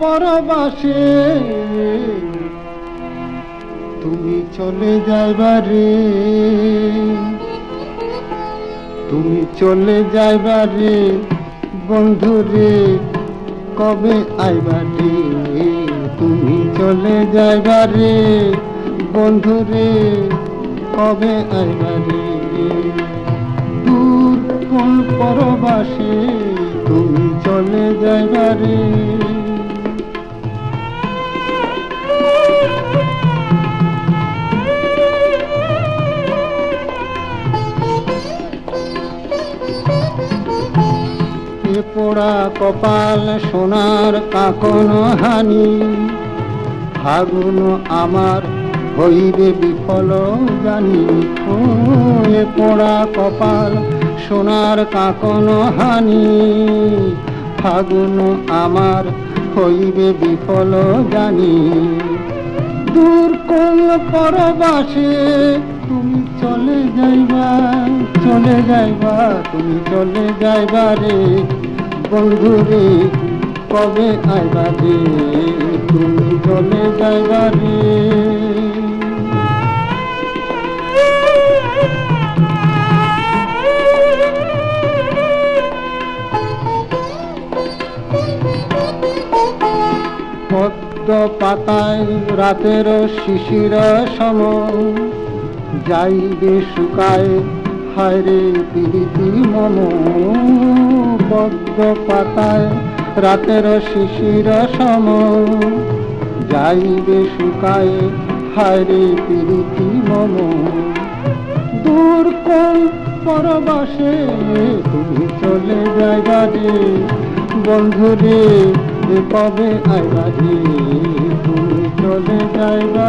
পরবাসে। তুমি চলে যাইবারে তুমি চলে যাইবারে বন্ধুরে কবে আইবারে তুমি চলে যাইবারে বন্ধুরে কবে আইবারে দূর কোন পরবাসে তুমি চলে যাইবারে পোড়া কপাল সোনার কাকন হানি। ফাগুন আমার হইবে বিফল জানি। এ পোড়া কপাল সোনার কাকন হানি। ফাগুন আমার হইবে বিফল জানি। দূর কোন পরবাসে তুমি চলে যাইবা চলে যাইবা, তুমি চলে যাইবা রে। বন্ধু রে কবে আইবা রে? তুমি চলে যাইবা রে? পদ্ম পাতায় রাতের শিশির সম যাইবে শুকায়, হায়রে প্রীতি মম পদ্ম পাতায় রাতের শিশির সম। যাইবে শুকায়, হায়রে প্রীতি মম। দূর কোন পরবাসে তুমি চলে যাইবা রে বন্ধুরে কবে আইবা রে তুমি চলে যাইবা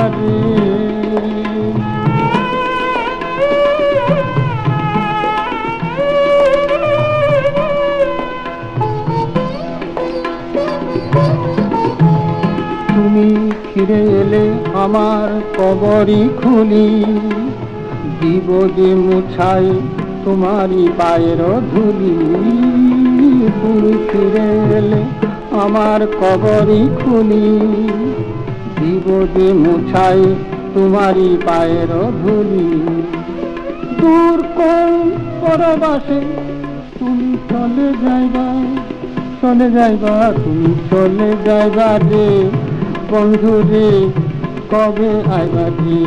তুমি ফিরে এলে আমার কবরই খুলি। দিব যে মুছাই তোমারই পায়ের ধুলি। তুমি ফিরে এলে আমার কবরই খুলি। দিব যে মুছাই তোমারই পায়ের ধুলি। দূর কোন পরবাসে তুমি চলে যাইবা। চলে যাইবা, তুমি চলে যাইবা রে বন্ধু রে, কবে আইবা রে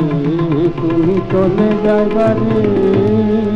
তুমি চলে যাইবা রে